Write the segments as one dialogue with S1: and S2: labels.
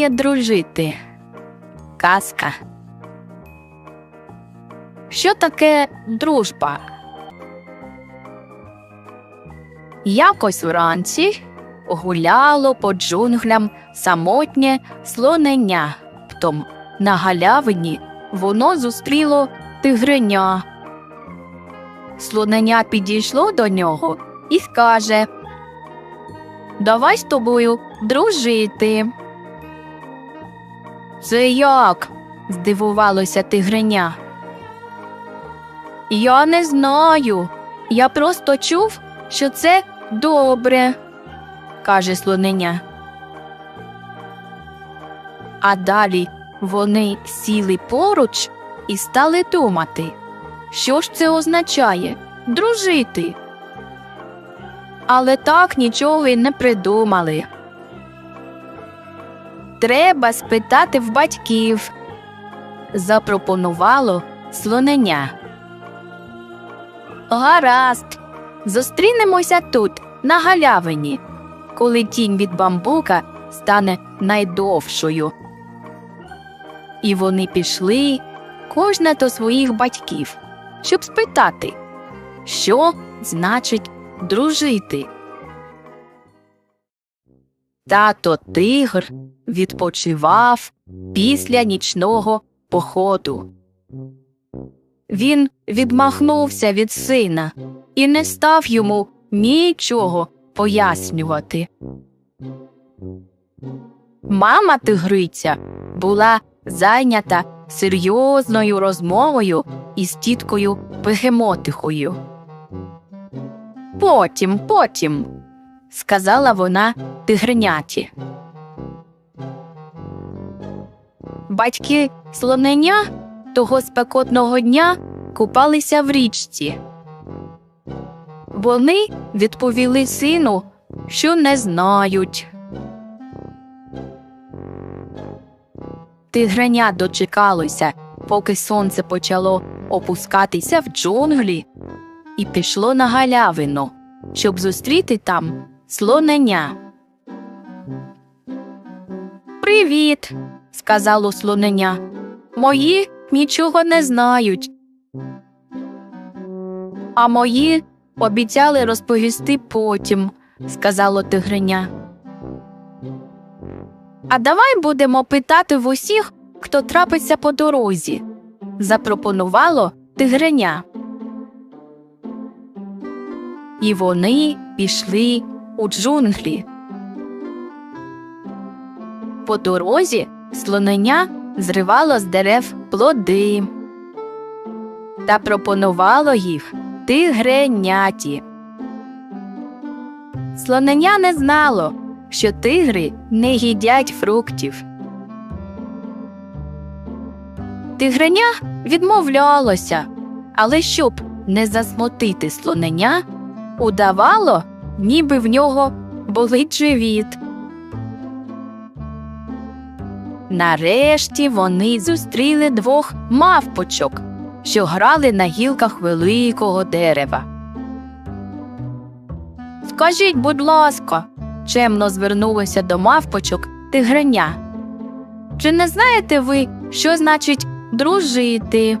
S1: вміє дружити? Казка. Що таке дружба? Якось вранці гуляло по джунглям самотнє слонення. Птом на галявині воно зустріло тигреня. Слонення підійшло до нього і скаже Давай з тобою дружити. Це як? здивувалося тигреня. Я не знаю. Я просто чув, що це добре, каже слонення. А далі вони сіли поруч і стали думати, що ж це означає дружити. Але так нічого й не придумали. Треба спитати в батьків, запропонувало слонення. Гаразд, зустрінемося тут, на галявині, коли тінь від бамбука стане найдовшою. І вони пішли, кожна до своїх батьків, щоб спитати, що значить дружити. Тато тигр відпочивав після нічного походу. Він відмахнувся від сина і не став йому нічого пояснювати. Мама тигриця була зайнята серйозною розмовою із тіткою Бегемотихою. Потім, потім, сказала вона тигреняті. Батьки слонення того спекотного дня купалися в річці. Вони відповіли сину, що не знають. Тигреня дочекалося, поки сонце почало опускатися в джунглі, і пішло на галявину, щоб зустріти там слонення. Привіт, сказало слонення. Мої нічого не знають. А мої обіцяли розповісти потім, сказало тигреня. А давай будемо питати в усіх, хто трапиться по дорозі, запропонувало тигреня. І вони пішли у джунглі. По дорозі слонення зривало з дерев плоди та пропонувало їх тигреняті. Слонення не знало, що тигри не їдять фруктів. Тигреня відмовлялося, але щоб не засмутити слонення, удавало, ніби в нього болить живіт. Нарешті вони зустріли двох мавпочок, що грали на гілках великого дерева. Скажіть, будь ласка, чемно звернулося до мавпочок тигреня. Чи не знаєте ви, що значить дружити?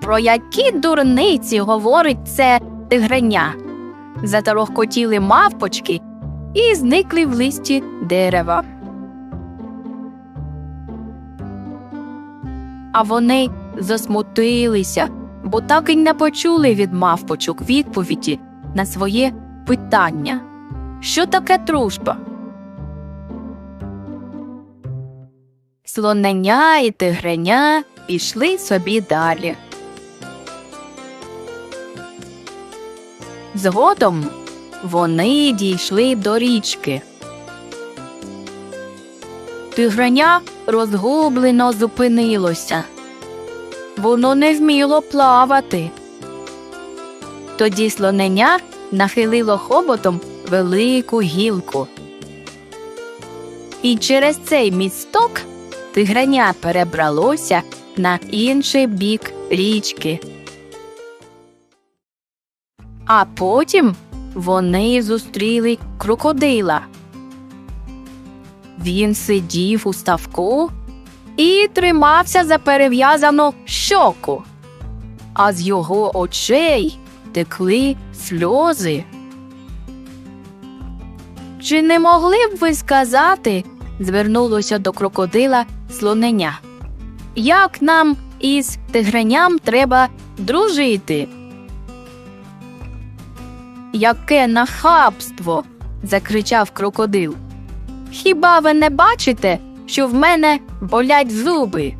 S1: Про які дурниці говорить це тигреня? Заторохкотіли мавпочки і зникли в листі дерева. А вони засмутилися, бо так і не почули від мавпочок відповіді на своє питання. Що таке дружба? Слонення і тигреня пішли собі далі. Згодом вони дійшли до річки. Тигреня розгублено зупинилося. Воно не вміло плавати. Тоді слонення нахилило хоботом велику гілку. І через цей місток тигреня перебралося на інший бік річки. А потім вони зустріли крокодила. Він сидів у ставку і тримався за перев'язану щоку, а з його очей текли сльози. Чи не могли б ви сказати, звернулося до крокодила слоненя, як нам із тигреням треба дружити? Яке нахабство. закричав крокодил. Хіба ви не бачите, що в мене болять зуби?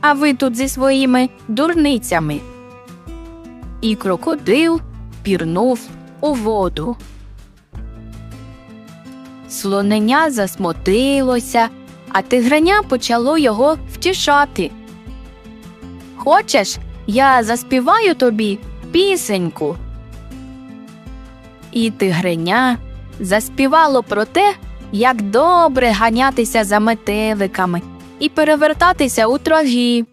S1: А ви тут зі своїми дурницями. І крокодил пірнув у воду. Слоненя засмотилося, а тигреня почало його втішати. Хочеш, я заспіваю тобі пісеньку. І тигреня заспівало про те, як добре ганятися за метеликами і перевертатися у траві.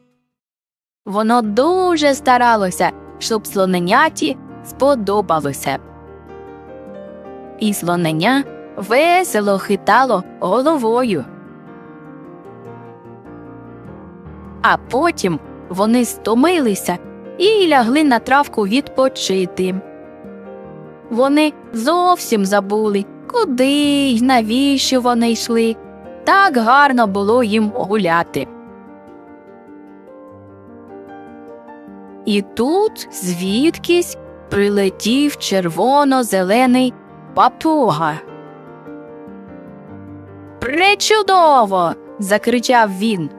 S1: Воно дуже старалося, щоб слоненяті сподобалося. І слоненя весело хитало головою. А потім вони стомилися і лягли на травку відпочити. Вони зовсім забули, куди й навіщо вони йшли. Так гарно було їм гуляти. І тут звідкись прилетів червоно-зелений папуга. Пречудово. закричав він.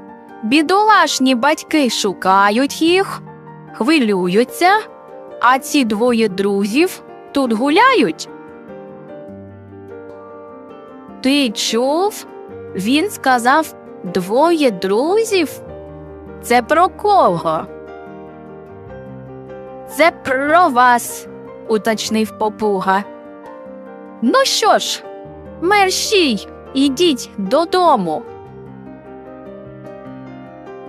S1: Бідолашні батьки шукають їх, хвилюються, а ці двоє друзів тут гуляють. Ти чув? Він сказав двоє друзів? Це про кого? Це про вас, уточнив попуга. Ну що ж, мерщій, ідіть додому.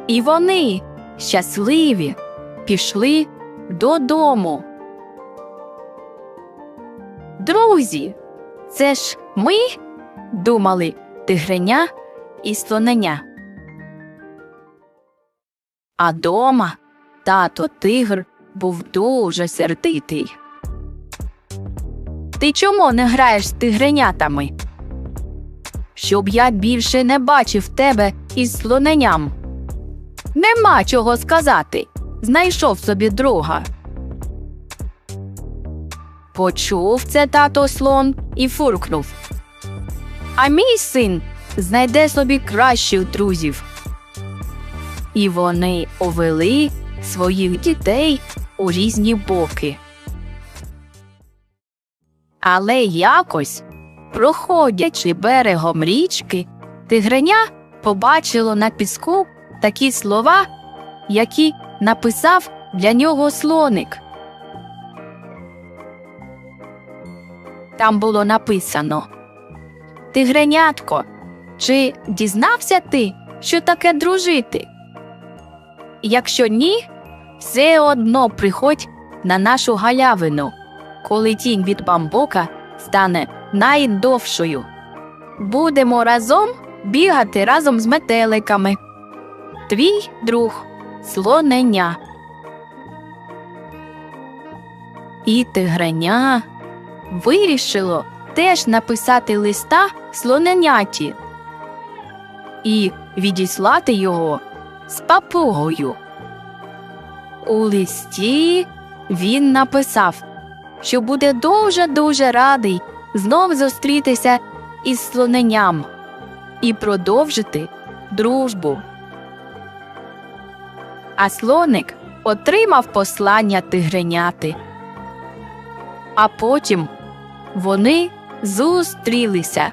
S1: І вони, щасливі, пішли додому. Друзі, це ж ми думали тигреня і слоненя. А дома тато тигр був дуже сердитий. Ти чому не граєш з тигренятами? Щоб я більше не бачив тебе із слоненям. Нема чого сказати. Знайшов собі друга. Почув це тато слон і фуркнув. А мій син знайде собі кращих друзів. І вони овели своїх дітей у різні боки. Але якось, проходячи берегом річки, тигреня побачило на піску такі слова, які написав для нього слоник. Там було написано Тигренятко, чи дізнався ти, що таке дружити? Якщо ні, все одно приходь на нашу галявину, коли тінь від бамбука стане найдовшою. Будемо разом бігати разом з метеликами. Твій друг слоненя. І тигреня вирішило теж написати листа слоненяті і відіслати його з папугою. У листі він написав, що буде дуже дуже радий знов зустрітися із слоненям і продовжити дружбу. А слоник отримав послання тигреняти. А потім вони зустрілися.